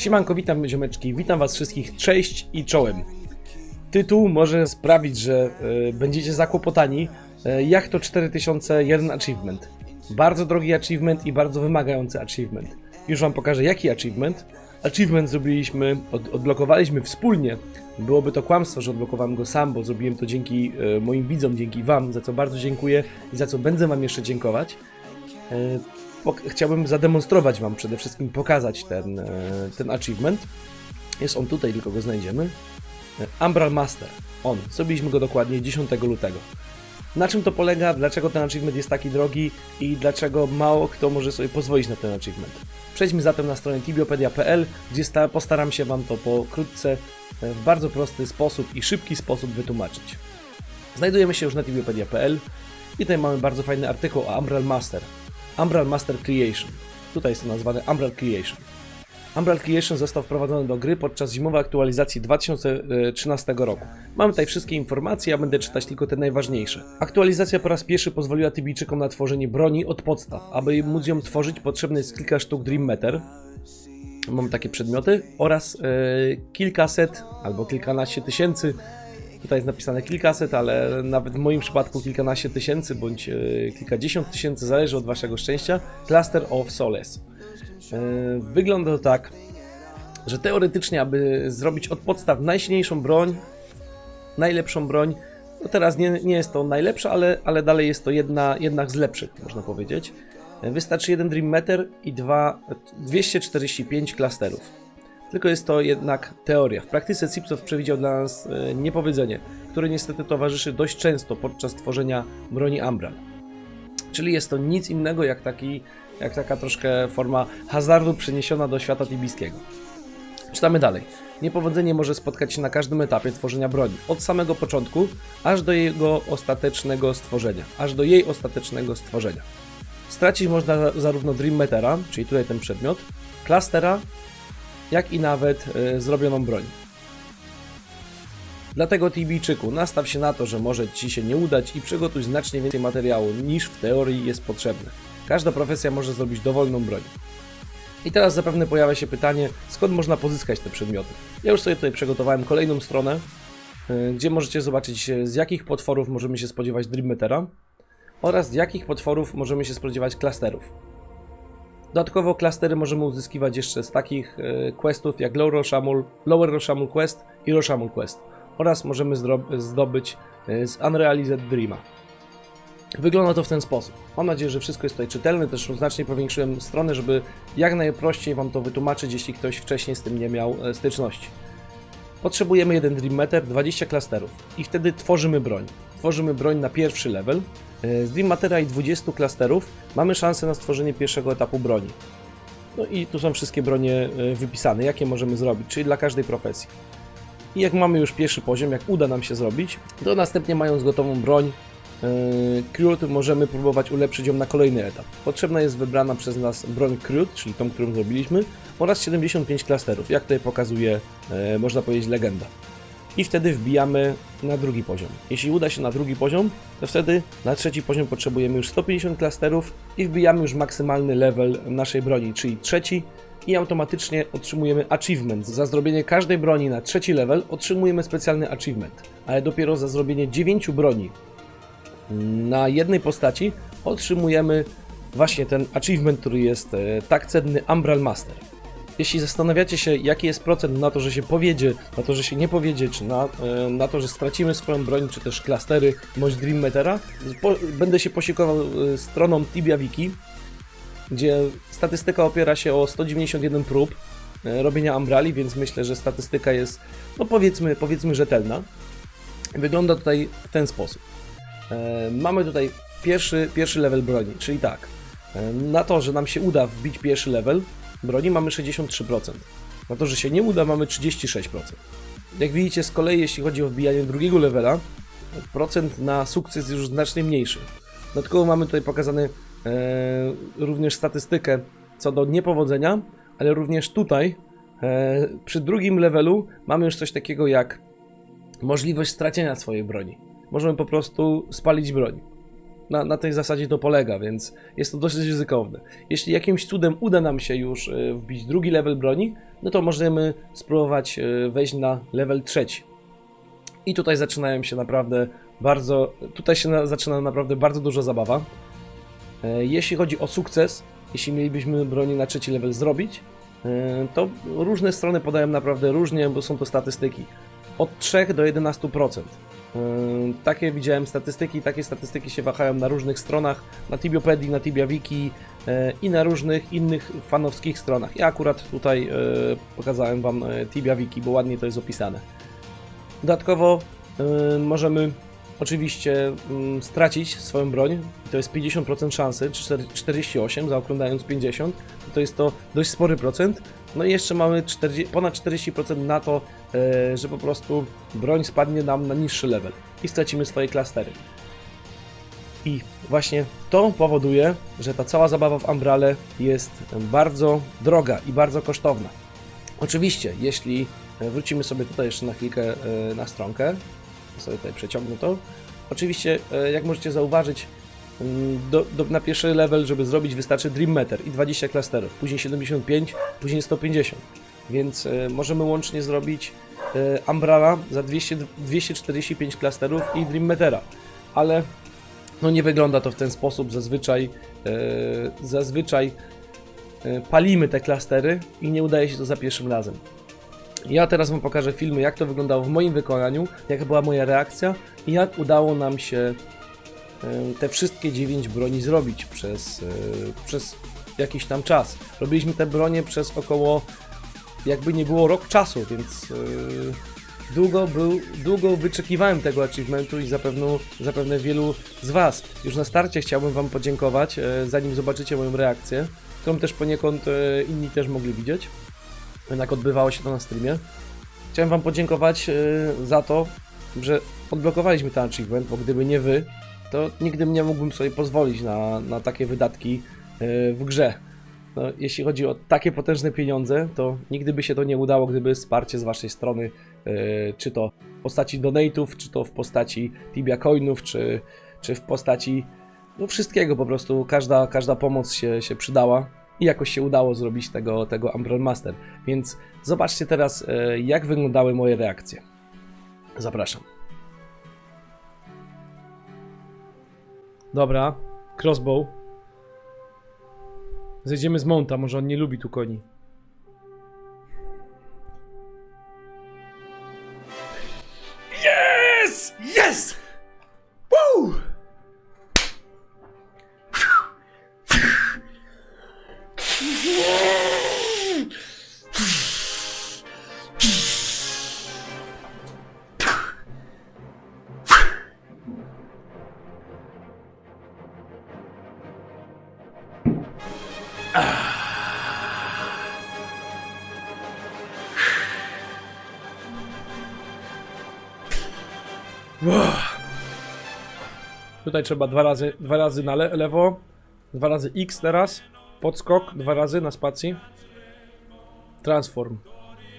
Siemanko, witam ziomeczki, witam was wszystkich, cześć i czołem. Tytuł może sprawić, że e, będziecie zakłopotani, e, jak to 4001 achievement. Bardzo drogi achievement i bardzo wymagający achievement. Już wam pokażę jaki achievement. Achievement zrobiliśmy, od, odblokowaliśmy wspólnie. Byłoby to kłamstwo, że odblokowałem go sam, bo zrobiłem to dzięki e, moim widzom, dzięki wam, za co bardzo dziękuję i za co będę wam jeszcze dziękować. Pok- chciałbym zademonstrować Wam przede wszystkim, pokazać ten, e, ten achievement. Jest on tutaj, tylko go znajdziemy. E, Umbral Master. On. Zrobiliśmy go dokładnie 10 lutego. Na czym to polega? Dlaczego ten achievement jest taki drogi i dlaczego mało kto może sobie pozwolić na ten achievement? Przejdźmy zatem na stronę tibiopedia.pl, gdzie sta- postaram się Wam to pokrótce, e, w bardzo prosty sposób i szybki sposób wytłumaczyć. Znajdujemy się już na tibiopedia.pl i tutaj mamy bardzo fajny artykuł o Umbral Master. Umbral Master Creation. Tutaj jest to nazwane Umbral Creation. Umbral Creation został wprowadzony do gry podczas zimowej aktualizacji 2013 roku. Mamy tutaj wszystkie informacje, ja będę czytać tylko te najważniejsze. Aktualizacja po raz pierwszy pozwoliła Tybijczykom na tworzenie broni od podstaw. Aby móc ją tworzyć potrzebne jest kilka sztuk Dream Matter. Mamy takie przedmioty oraz e, kilkaset albo kilkanaście tysięcy Tutaj jest napisane kilkaset, ale nawet w moim przypadku kilkanaście tysięcy bądź e, kilkadziesiąt tysięcy, zależy od waszego szczęścia. Cluster of Soles. E, wygląda to tak, że teoretycznie, aby zrobić od podstaw najsilniejszą broń, najlepszą broń, no teraz nie, nie jest to najlepsza, ale, ale dalej jest to jedna, jednak z lepszych, można powiedzieć. E, Wystarczy jeden Dream Meter i dwa, 245 klasterów. Tylko jest to jednak teoria. W praktyce Cipsoft przewidział dla nas e, niepowiedzenie, które niestety towarzyszy dość często podczas tworzenia broni Umbral. Czyli jest to nic innego jak, taki, jak taka troszkę forma hazardu przeniesiona do świata tibijskiego. Czytamy dalej. Niepowodzenie może spotkać się na każdym etapie tworzenia broni, od samego początku, aż do jego ostatecznego stworzenia, aż do jej ostatecznego stworzenia. Stracić można zarówno Dream Metera, czyli tutaj ten przedmiot, Clustera, jak i nawet e, zrobioną broń. Dlatego Tibijczyku, nastaw się na to, że może Ci się nie udać i przygotuj znacznie więcej materiału niż w teorii jest potrzebne. Każda profesja może zrobić dowolną broń. I teraz zapewne pojawia się pytanie, skąd można pozyskać te przedmioty. Ja już sobie tutaj przygotowałem kolejną stronę, e, gdzie możecie zobaczyć e, z jakich potworów możemy się spodziewać Dream Metera oraz z jakich potworów możemy się spodziewać klasterów. Dodatkowo klastery możemy uzyskiwać jeszcze z takich e, questów jak Lower Roshamul, Lower Roshamul Quest i Roshamul Quest oraz możemy zdobyć e, z Unrealized Dreama. Wygląda to w ten sposób. Mam nadzieję, że wszystko jest tutaj czytelne. Też znacznie powiększyłem stronę, żeby jak najprościej Wam to wytłumaczyć, jeśli ktoś wcześniej z tym nie miał e, styczności. Potrzebujemy jeden Dream Meter, 20 klasterów i wtedy tworzymy broń. Tworzymy broń na pierwszy level. E, Z Dream Matera i 20 klasterów mamy szansę na stworzenie pierwszego etapu broni. No i tu są wszystkie bronie e, wypisane, jakie możemy zrobić, czyli dla każdej profesji. I jak mamy już pierwszy poziom, jak uda nam się zrobić, to następnie mając gotową broń, yy, Crude możemy próbować ulepszyć ją na kolejny etap. Potrzebna jest wybrana przez nas broń Crude, czyli tą, którą zrobiliśmy, oraz 75 klasterów, jak tutaj pokazuje, yy, można powiedzieć, legenda. I wtedy wbijamy na drugi poziom. Jeśli uda się na drugi poziom, to wtedy na trzeci poziom potrzebujemy już 150 klasterów i wbijamy już maksymalny level naszej broni, czyli trzeci i automatycznie otrzymujemy achievement. Za zrobienie każdej broni na trzeci level otrzymujemy specjalny achievement, ale dopiero za zrobienie 9 broni na jednej postaci otrzymujemy właśnie ten achievement, który jest e, tak cenny Umbral Master. Jeśli zastanawiacie się, jaki jest procent na to, że się powiedzie, na to, że się nie powiedzie, czy na, e, na to, że stracimy swoją broń, czy też klastery, bądź Dream Metera, po, będę się posiekował e, stroną Tibia Wiki, gdzie statystyka opiera się o 191 prób e, robienia Umbrali, więc myślę, że statystyka jest, no powiedzmy, powiedzmy rzetelna. Wygląda tutaj w ten sposób. Mamy tutaj pierwszy, pierwszy level broni, czyli tak, na to, że nam się uda wbić pierwszy level broni mamy 63%, na to, że się nie uda mamy 36%. Jak widzicie z kolei jeśli chodzi o wbijanie drugiego levela, procent na sukces jest już znacznie mniejszy. Dodatkowo mamy tutaj pokazane e, również statystykę co do niepowodzenia, ale również tutaj e, przy drugim levelu mamy już coś takiego jak możliwość stracenia swojej broni. Możemy po prostu spalić broń. Na, na tej zasadzie to polega, więc jest to dosyć ryzykowne. Jeśli jakimś cudem uda nam się już e, wbić drugi level broni, no to możemy spróbować e, wejść na level trzeci. I tutaj zaczynają się naprawdę bardzo, tutaj się na, zaczyna naprawdę bardzo duża zabawa. E, Jeśli chodzi o sukces, jeśli mielibyśmy broni na trzeci level zrobić, to różne strony podają naprawdę różnie, bo są to statystyki. Od 3 do 11%. E, Takie widziałem statystyki, takie statystyki się wahają na różnych stronach, na Tibiopedii, na TibiaWiki e, i na różnych innych fanowskich stronach. Ja akurat tutaj e, pokazałem Wam e, TibiaWiki, bo ładnie to jest opisane. Dodatkowo możemy oczywiście mm, stracić swoją broń. To jest 50% szansy, czy 4- 48, zaokrąglając 50. To jest to dość spory procent. No i jeszcze mamy 40, ponad 40% na to, e, że po prostu broń spadnie nam na niższy level i stracimy swoje klastery. I właśnie to powoduje, że ta cała zabawa w Umbrale jest bardzo droga i bardzo kosztowna. Oczywiście, jeśli e, wrócimy sobie tutaj jeszcze na chwilkę e, na stronkę, sobie tutaj przeciągnę to. Oczywiście, jak możecie zauważyć, do, do, na pierwszy level, żeby zrobić, wystarczy Dream Meter i 20 klasterów, później 75, później 150. Więc e, możemy łącznie zrobić e, Umbrella za 200, 245 klasterów i Dream Metera. Ale no nie wygląda to w ten sposób. Zazwyczaj, e, zazwyczaj e, palimy te klastery i nie udaje się to za pierwszym razem. Ja teraz Wam pokażę filmy, jak to wyglądało w moim wykonaniu, jaka była moja reakcja i jak udało nam się te wszystkie 9 broni zrobić przez, e, przez jakiś tam czas. Robiliśmy te bronie przez około, jakby nie było rok czasu, więc e, długo, był, długo wyczekiwałem tego achievementu i zapewne, zapewne wielu z Was. Już na starcie chciałbym Wam podziękować, e, zanim zobaczycie moją reakcję, którą też poniekąd e, inni też mogli widzieć jednak odbywało się to na streamie. Chciałem Wam podziękować e, za to, że odblokowaliśmy ten achievement, bo gdyby nie Wy, to nigdy nie mógłbym sobie pozwolić na, na takie wydatki e, w grze. No, jeśli chodzi o takie potężne pieniądze, to nigdy by się to nie udało, gdyby wsparcie z Waszej strony, e, czy to w postaci donate'ów, czy to w postaci Tibia Coinów, czy, czy w postaci no wszystkiego po prostu. Każda, każda pomoc się, się przydała i jakoś się udało zrobić tego, tego Umbrella Master. Więc zobaczcie teraz, e, jak wyglądały moje reakcje. Zapraszam. Dobra, crossbow. Zejdziemy z Mounta, może on nie lubi tu koni. Yes! Yes! Tutaj trzeba dwa razy, dwa razy na le lewo, dwa razy X teraz, podskok, dwa razy na spacji. Transform.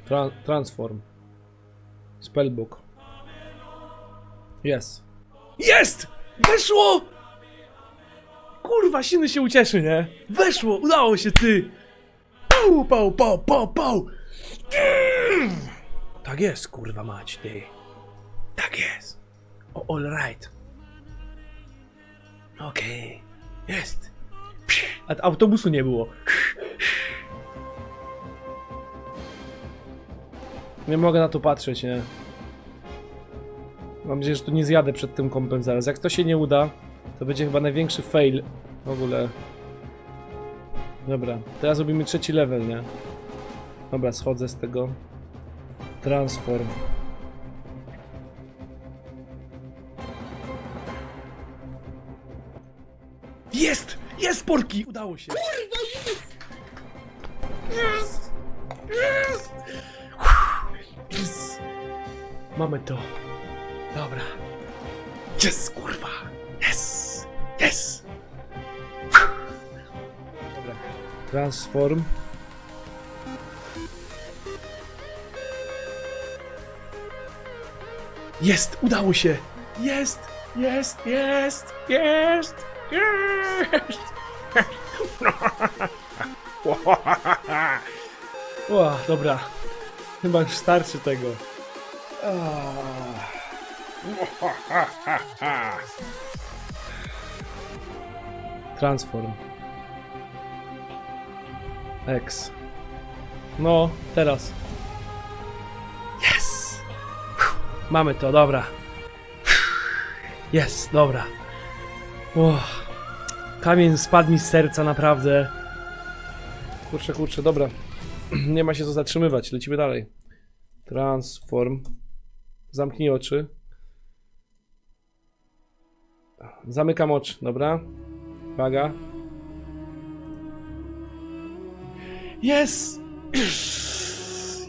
Tra transform. Spellbook. Jest. Jest! Weszło! Kurwa, Siny się ucieszy, nie? Weszło, udało się, ty! Pau, pau, pau, pau, pau! Tak jest, kurwa mać, ty. Tak jest. All right. Okej. Jest. A autobusu nie było. Nie mogę na to patrzeć, nie? Mam nadzieję, że tu nie zjadę przed tym kompem zaraz. Jak to się nie uda, to będzie chyba największy fail w ogóle. Dobra, teraz robimy trzeci level, nie? Dobra, schodzę z tego. Transform. Jest porki! Udało się! Jest! Jest! Yes! Mamy to. Dobra. Jest, kurwa! Jest! Jest! Dobra. Transform. Jest! Udało się! Jest! Jest, jest, jest, jest! O, dobra. Chyba już starczy tego. Transform. X. No, teraz. Yes! Mamy to, dobra. Jest, dobra. Uff. Kamień spadł mi z serca, naprawdę. Kurczę, kurczę, dobra. Nie ma się co zatrzymywać, lecimy dalej. Transform. Zamknij oczy. Zamykam oczy, dobra? Uwaga. Yes!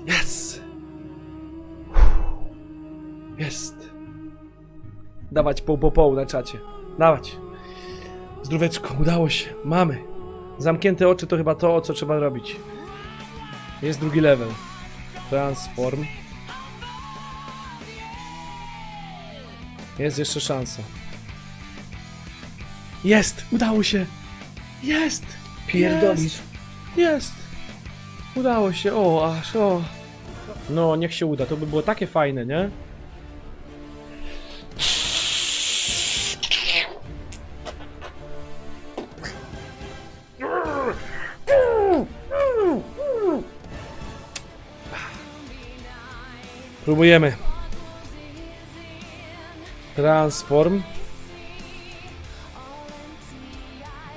Yes! Jest. Dawać pół po pół na czacie. Dawać. Zdróweczko, udało się. Mamy. Zamknięte oczy to chyba to, co trzeba robić. Jest drugi level. Transform. Jest jeszcze szansa. Jest! Udało się! Jest! Pierdolisz. Jest! Udało się, o, aż, o. No, niech się uda, to by było takie fajne, nie? Próbujemy. Transform.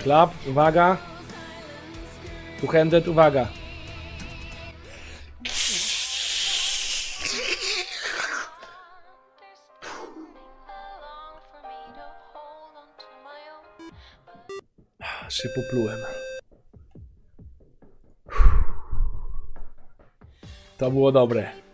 Klap, uwaga. Two-handed, uwaga. Się poplułem. To było dobre.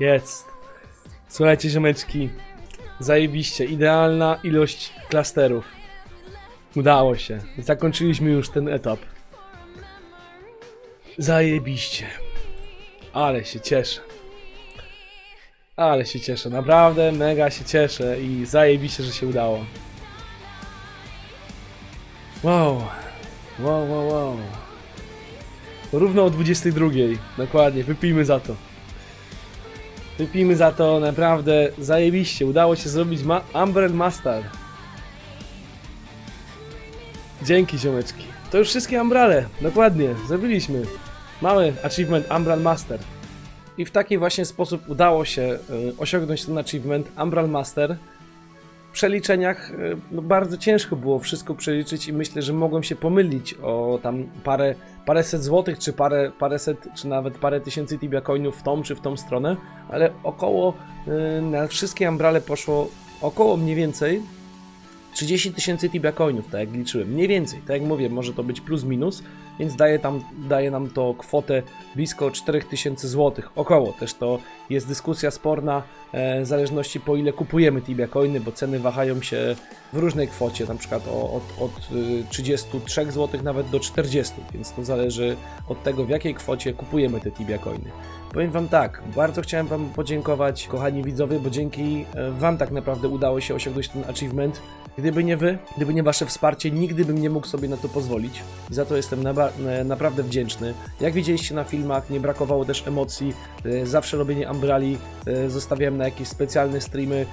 Jest. Słuchajcie, ziomeczki. Zajebiście. Idealna ilość klasterów. Udało się. Zakończyliśmy już ten etap. Zajebiście. Ale się cieszę. Ale się cieszę. Naprawdę mega się cieszę i zajebiście, że się udało. Wow. Wow, wow, wow. Równo o 22. Dokładnie, wypijmy za to. Wypijmy za to, naprawdę zajebiście. Udało się zrobić ma Master. Dzięki ziomeczki. To już wszystkie umbrale. Dokładnie, zrobiliśmy. Mamy achievement Umbral Master. I w taki właśnie sposób udało się y, osiągnąć ten achievement Umbral Master. Przeliczeniach y, no, bardzo ciężko było wszystko przeliczyć i myślę, że mogłem się pomylić o tam parę, paręset złotych, czy parę, paręset, czy nawet parę tysięcy tibia coinów w tą czy w tą stronę, ale około y, na wszystkie umbrale poszło około mniej więcej 30 tysięcy tibia coinów, tak jak liczyłem. Mniej więcej, tak jak mówię, może to być plus minus, więc daje, tam, daje nam to kwotę blisko 4000 złotych. Około też to jest dyskusja sporna, e, w zależności po ile kupujemy tibia coiny, bo ceny wahają się w różnej kwocie, na przykład o, od, od y, 33 zł nawet do 40, więc to zależy od tego w jakiej kwocie kupujemy te tibia coiny. Powiem Wam tak, bardzo chciałem Wam podziękować, kochani widzowie, bo dzięki e, Wam tak naprawdę udało się osiągnąć ten achievement. Gdyby nie Wy, gdyby nie Wasze wsparcie, nigdy bym nie mógł sobie na to pozwolić. I za to jestem naba- e, naprawdę wdzięczny. Jak widzieliście na filmach, nie brakowało też emocji. E, Zawsze robienie Umbrali e, zostawiałem na jakieś specjalne streamy,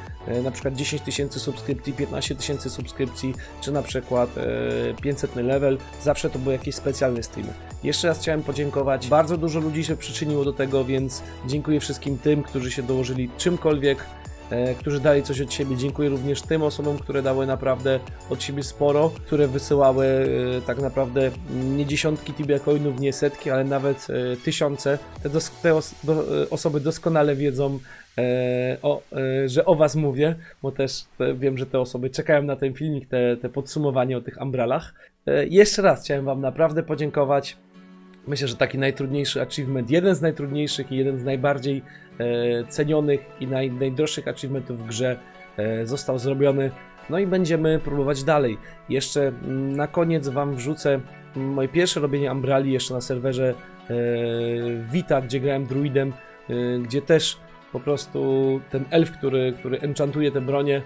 na przykład 10 tysięcy subskrypcji, 15 tysięcy subskrypcji, czy na przykład e, 500 level. Zawsze to były jakieś specjalne streamy. Jeszcze raz chciałem podziękować. Bardzo dużo ludzi się przyczyniło do tego, więc dziękuję wszystkim tym, którzy się dołożyli czymkolwiek, którzy dali coś od siebie. Dziękuję również tym osobom, które dały naprawdę od siebie sporo, które wysyłały e, tak naprawdę nie dziesiątki tibia coinów, nie setki, ale nawet e, tysiące. Te, dos- te os- do, e, osoby doskonale wiedzą, e, o, e, że o Was mówię, bo też e, wiem, że te osoby czekają na ten filmik, te, te podsumowanie o tych umbralach. E, jeszcze raz chciałem Wam naprawdę podziękować. Myślę, że taki najtrudniejszy achievement, jeden z najtrudniejszych i jeden z najbardziej e, cenionych i naj, najdroższych achievementów w grze e, został zrobiony. No i będziemy próbować dalej. Jeszcze mm, na koniec Wam wrzucę mm, moje pierwsze robienie Umbrali jeszcze na serwerze e, Vita, gdzie grałem druidem, e, gdzie też po prostu ten elf, który, który enchantuje te bronie,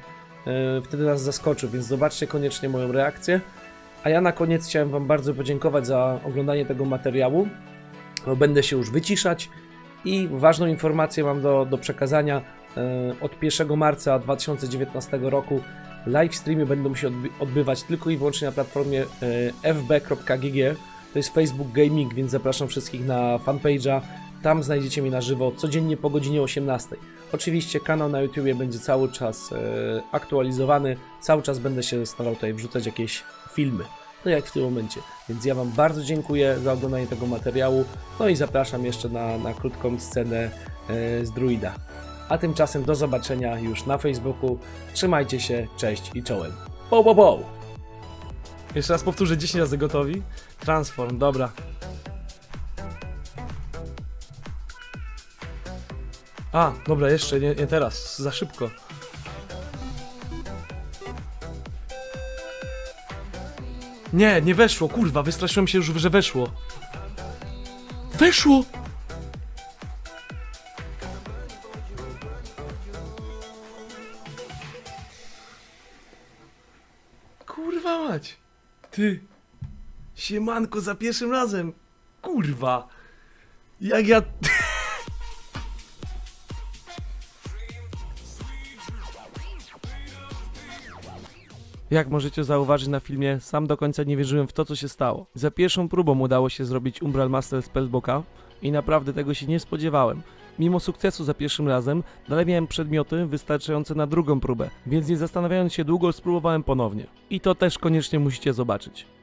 e, wtedy nas zaskoczył, więc zobaczcie koniecznie moją reakcję. A ja na koniec chciałem Wam bardzo podziękować za oglądanie tego materiału. Będę się już wyciszać i ważną informację mam do, do przekazania. E, Od 1 marca 2019 roku live streamy będą się odby- odbywać tylko i wyłącznie na platformie e, fb.gg. To jest Facebook Gaming, więc zapraszam wszystkich na fanpage'a. Tam znajdziecie mnie na żywo codziennie po godzinie 18. Oczywiście kanał na YouTubie będzie cały czas e, aktualizowany. Cały czas będę się starał tutaj wrzucać jakieś filmy. No jak w tym momencie. Więc ja Wam bardzo dziękuję za oglądanie tego materiału. No i zapraszam jeszcze na, na krótką scenę e, z Druida. A tymczasem do zobaczenia już na Facebooku. Trzymajcie się, cześć i czołem. Po, po, po! Jeszcze raz powtórzę 10 razy gotowi. Transform, dobra. A, dobra, jeszcze, nie, nie teraz, za szybko. Nie, nie weszło, kurwa, wystraszyłem się już, że weszło. Weszło! Kurwa mać! Ty! Siemanko za pierwszym razem! Kurwa! Jak ja... Jak możecie zauważyć na filmie, sam do końca nie wierzyłem w to, co się stało. Za pierwszą próbą udało się zrobić Umbral Master Spellbooka i naprawdę tego się nie spodziewałem. Mimo sukcesu za pierwszym razem, dalej miałem przedmioty wystarczające na drugą próbę, więc nie zastanawiając się długo, spróbowałem ponownie. I to też koniecznie musicie zobaczyć.